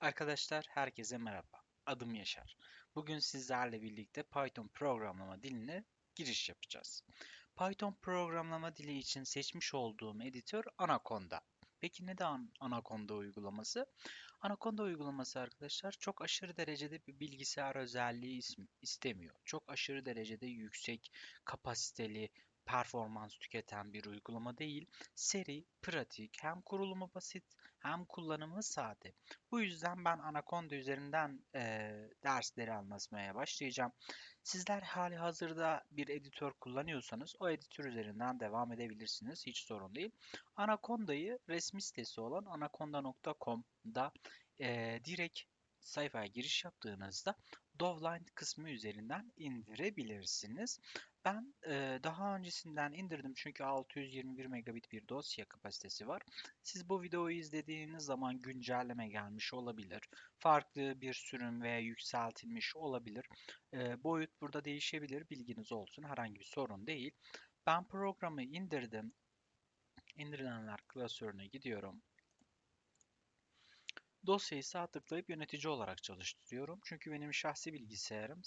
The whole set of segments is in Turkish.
Arkadaşlar herkese merhaba. Adım Yaşar. Bugün sizlerle birlikte Python programlama diline giriş yapacağız. Python programlama dili için seçmiş olduğum editör Anaconda. Peki neden Anaconda uygulaması? Anaconda uygulaması arkadaşlar çok aşırı derecede bir bilgisayar özelliği istemiyor. Çok aşırı derecede yüksek kapasiteli performans tüketen bir uygulama değil. Seri, pratik, hem kurulumu basit hem kullanımı sade. Bu yüzden ben Anaconda üzerinden e, dersleri anlatmaya başlayacağım. Sizler hali hazırda bir editör kullanıyorsanız o editör üzerinden devam edebilirsiniz. Hiç sorun değil. Anaconda'yı resmi sitesi olan anaconda.com'da e, direkt sayfaya giriş yaptığınızda Dovline kısmı üzerinden indirebilirsiniz. Ben e, daha öncesinden indirdim çünkü 621 megabit bir dosya kapasitesi var. Siz bu videoyu izlediğiniz zaman güncelleme gelmiş olabilir. Farklı bir sürüm veya yükseltilmiş olabilir. E, boyut burada değişebilir. Bilginiz olsun. Herhangi bir sorun değil. Ben programı indirdim. İndirilenler klasörüne gidiyorum. Dosyayı sağ tıklayıp yönetici olarak çalıştırıyorum. Çünkü benim şahsi bilgisayarım,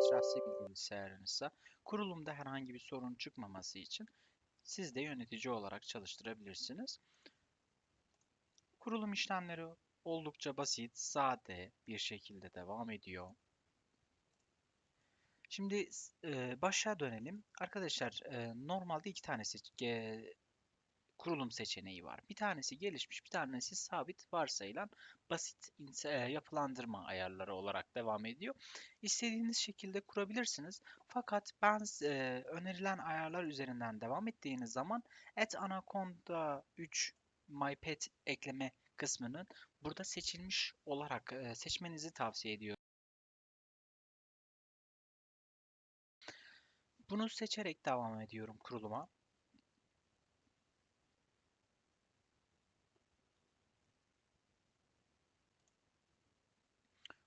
şahsi bilgisayarınızsa kurulumda herhangi bir sorun çıkmaması için siz de yönetici olarak çalıştırabilirsiniz. Kurulum işlemleri oldukça basit, sade bir şekilde devam ediyor. Şimdi e, başa dönelim. Arkadaşlar e, normalde iki tane e, kurulum seçeneği var. Bir tanesi gelişmiş, bir tanesi sabit varsayılan basit e, yapılandırma ayarları olarak devam ediyor. İstediğiniz şekilde kurabilirsiniz. Fakat ben e, önerilen ayarlar üzerinden devam ettiğiniz zaman et anaconda 3 mypad ekleme kısmının burada seçilmiş olarak e, seçmenizi tavsiye ediyorum. Bunu seçerek devam ediyorum kuruluma.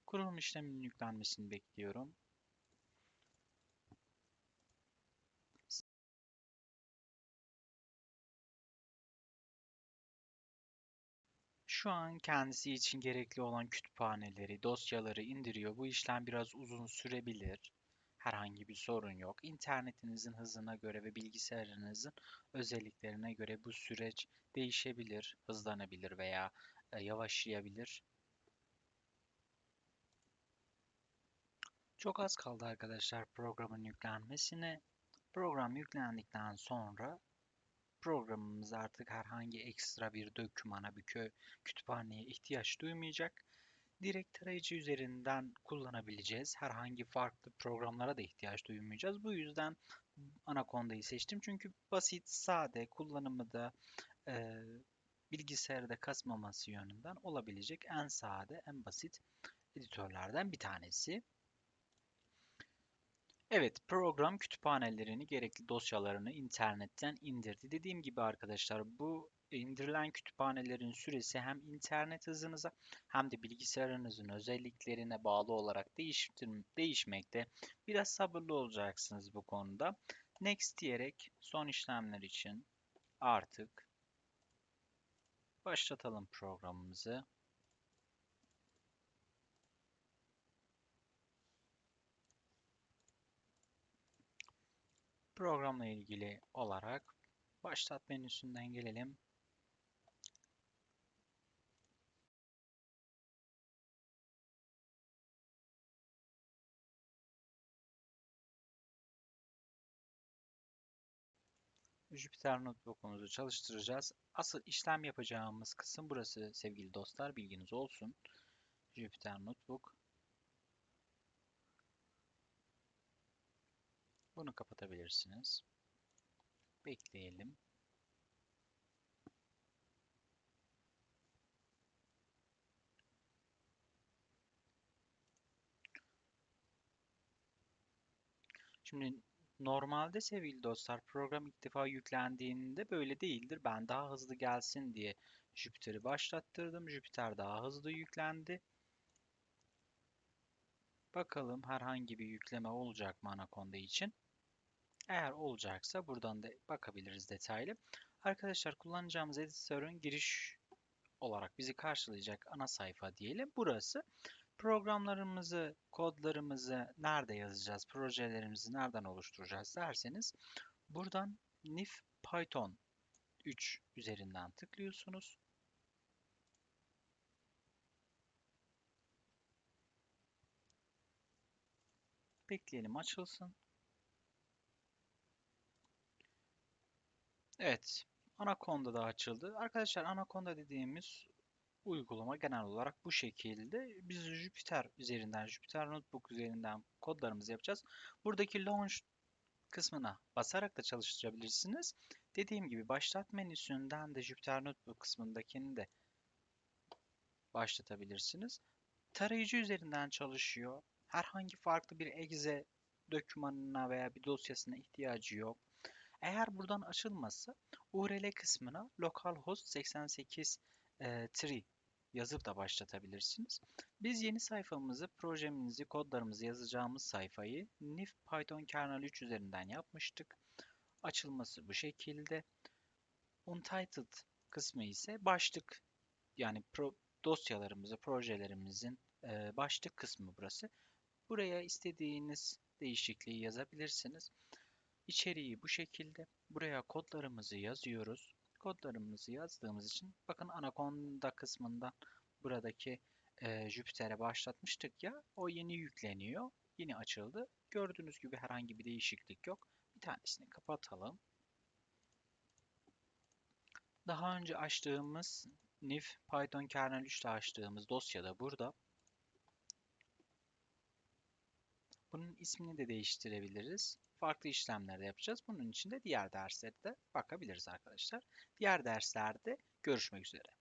Kurulum işleminin yüklenmesini bekliyorum. Şu an kendisi için gerekli olan kütüphaneleri, dosyaları indiriyor. Bu işlem biraz uzun sürebilir. Herhangi bir sorun yok. İnternetinizin hızına göre ve bilgisayarınızın özelliklerine göre bu süreç değişebilir, hızlanabilir veya e, yavaşlayabilir. Çok az kaldı arkadaşlar programın yüklenmesine. Program yüklendikten sonra programımız artık herhangi ekstra bir dokümana, bir kö kütüphaneye ihtiyaç duymayacak. Direkt tarayıcı üzerinden kullanabileceğiz. Herhangi farklı programlara da ihtiyaç duymayacağız. Bu yüzden Anaconda'yı seçtim. Çünkü basit, sade, kullanımı da e, bilgisayarda kasmaması yönünden olabilecek en sade, en basit editörlerden bir tanesi. Evet, program kütüphanelerini, gerekli dosyalarını internetten indirdi. Dediğim gibi arkadaşlar bu indirilen kütüphanelerin süresi hem internet hızınıza hem de bilgisayarınızın özelliklerine bağlı olarak değişmekte. Biraz sabırlı olacaksınız bu konuda. Next diyerek son işlemler için artık başlatalım programımızı. Programla ilgili olarak başlat menüsünden gelelim. Jupyter Notebook'umuzu çalıştıracağız. Asıl işlem yapacağımız kısım burası sevgili dostlar. Bilginiz olsun. Jupyter Notebook. Bunu kapatabilirsiniz. Bekleyelim. Şimdi normalde sevgili dostlar program ilk defa yüklendiğinde böyle değildir. Ben daha hızlı gelsin diye Jupyter'i başlattırdım. Jupyter daha hızlı yüklendi. Bakalım herhangi bir yükleme olacak mı Anaconda için. Eğer olacaksa buradan da bakabiliriz detaylı. Arkadaşlar kullanacağımız editörün giriş olarak bizi karşılayacak ana sayfa diyelim. Burası programlarımızı, kodlarımızı nerede yazacağız, projelerimizi nereden oluşturacağız derseniz buradan NIF Python 3 üzerinden tıklıyorsunuz. Bekleyelim açılsın. Evet. Anaconda da açıldı. Arkadaşlar Anaconda dediğimiz uygulama genel olarak bu şekilde. Biz Jupyter üzerinden, Jupyter Notebook üzerinden kodlarımızı yapacağız. Buradaki Launch kısmına basarak da çalıştırabilirsiniz. Dediğim gibi başlat menüsünden de Jupyter Notebook kısmındakini de başlatabilirsiniz. Tarayıcı üzerinden çalışıyor. Herhangi farklı bir exe dokümanına veya bir dosyasına ihtiyacı yok. Eğer buradan açılmazsa URL kısmına localhost 88 e, tree yazıp da başlatabilirsiniz. Biz yeni sayfamızı, projemizi, kodlarımızı yazacağımız sayfayı NIF Python kernel 3 üzerinden yapmıştık. Açılması bu şekilde. Untitled kısmı ise başlık yani pro, dosyalarımızı, projelerimizin e, başlık kısmı burası. Buraya istediğiniz değişikliği yazabilirsiniz. İçeriği bu şekilde. Buraya kodlarımızı yazıyoruz. Kodlarımızı yazdığımız için bakın Anaconda kısmından buradaki e, Jüpiter'e başlatmıştık ya o yeni yükleniyor. Yeni açıldı. Gördüğünüz gibi herhangi bir değişiklik yok. Bir tanesini kapatalım. Daha önce açtığımız NIF Python kernel 3 ile açtığımız dosya da burada. Bunun ismini de değiştirebiliriz. Farklı işlemler de yapacağız. Bunun için de diğer derslerde de bakabiliriz arkadaşlar. Diğer derslerde görüşmek üzere.